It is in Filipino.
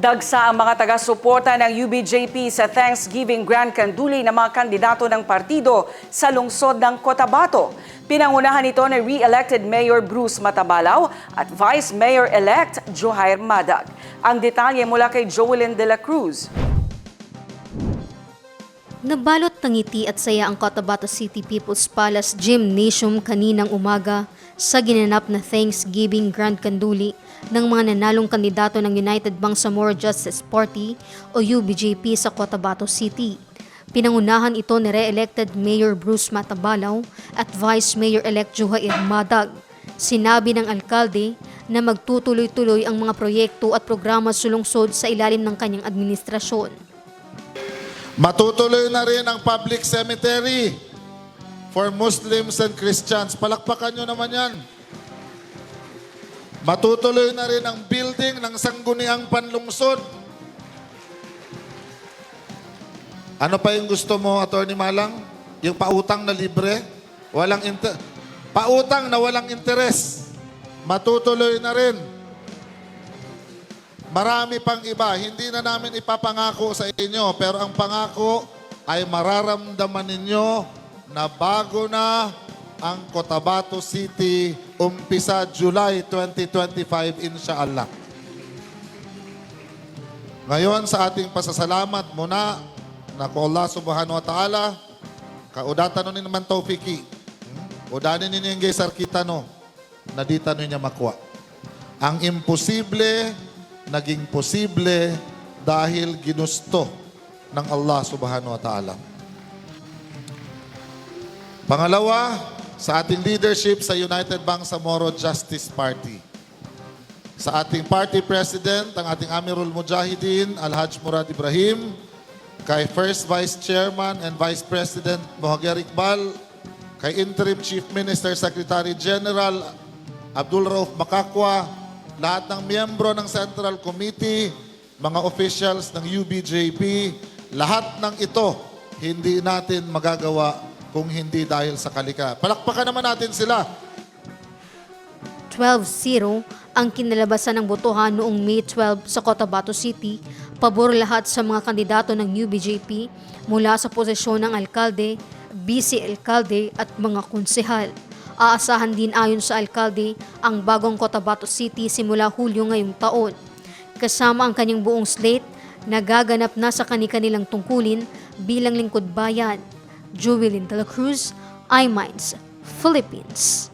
Dagsa ang mga taga-suporta ng UBJP sa Thanksgiving Grand Canduli ng mga kandidato ng partido sa lungsod ng Cotabato. Pinangunahan ito ni re-elected Mayor Bruce Matabalaw at Vice Mayor-elect Johair Madag. Ang detalye mula kay Joelyn De La Cruz. Nabalot ng ngiti at saya ang Cotabato City People's Palace Gymnasium kaninang umaga sa ginanap na Thanksgiving Grand Canduli ng mga nanalong kandidato ng United Bangsamoro Justice Party o UBJP sa Cotabato City. Pinangunahan ito ni re-elected Mayor Bruce Matabalaw at Vice Mayor-elect Johair Madag. Sinabi ng alkalde na magtutuloy-tuloy ang mga proyekto at programa sulungsod sa ilalim ng kanyang administrasyon. Matutuloy na rin ang public cemetery for Muslims and Christians. Palakpakan nyo naman yan. Matutuloy na rin ang building ng sangguniang panlungsod. Ano pa yung gusto mo, Attorney Malang? Yung pautang na libre? Walang inter... Pautang na walang interes. Matutuloy na rin. Marami pang iba. Hindi na namin ipapangako sa inyo. Pero ang pangako ay mararamdaman ninyo na bago na ang Cotabato City umpisa July 2025 inshallah. Ngayon sa ating pasasalamat muna na ko Allah subhanahu wa ta'ala kaudatan nun naman taufiki. Hmm? Udanin ninyo yung gesar kita no na di tanong niya makuha. Ang imposible naging posible dahil ginusto ng Allah subhanahu wa ta'ala. Pangalawa, sa ating leadership sa United Bangsamoro Justice Party. Sa ating party president, ang ating Amirul Mujahideen, Alhaj Murad Ibrahim, kay First Vice Chairman and Vice President Mohager Iqbal, kay Interim Chief Minister Secretary General Abdul Rauf Makakwa, lahat ng miyembro ng Central Committee, mga officials ng UBJP, lahat ng ito hindi natin magagawa kung hindi dahil sa kalika. Palakpakan naman natin sila. 12-0 ang kinalabasan ng botohan noong May 12 sa Cotabato City, pabor lahat sa mga kandidato ng UBJP mula sa posisyon ng alkalde, vice-alkalde at mga konsehal. Aasahan din ayon sa alkalde ang bagong Cotabato City simula Hulyo ngayong taon. Kasama ang kanyang buong slate na gaganap na sa kani-kanilang tungkulin bilang lingkod bayan. Jubilin Cruz, iMinds, Philippines.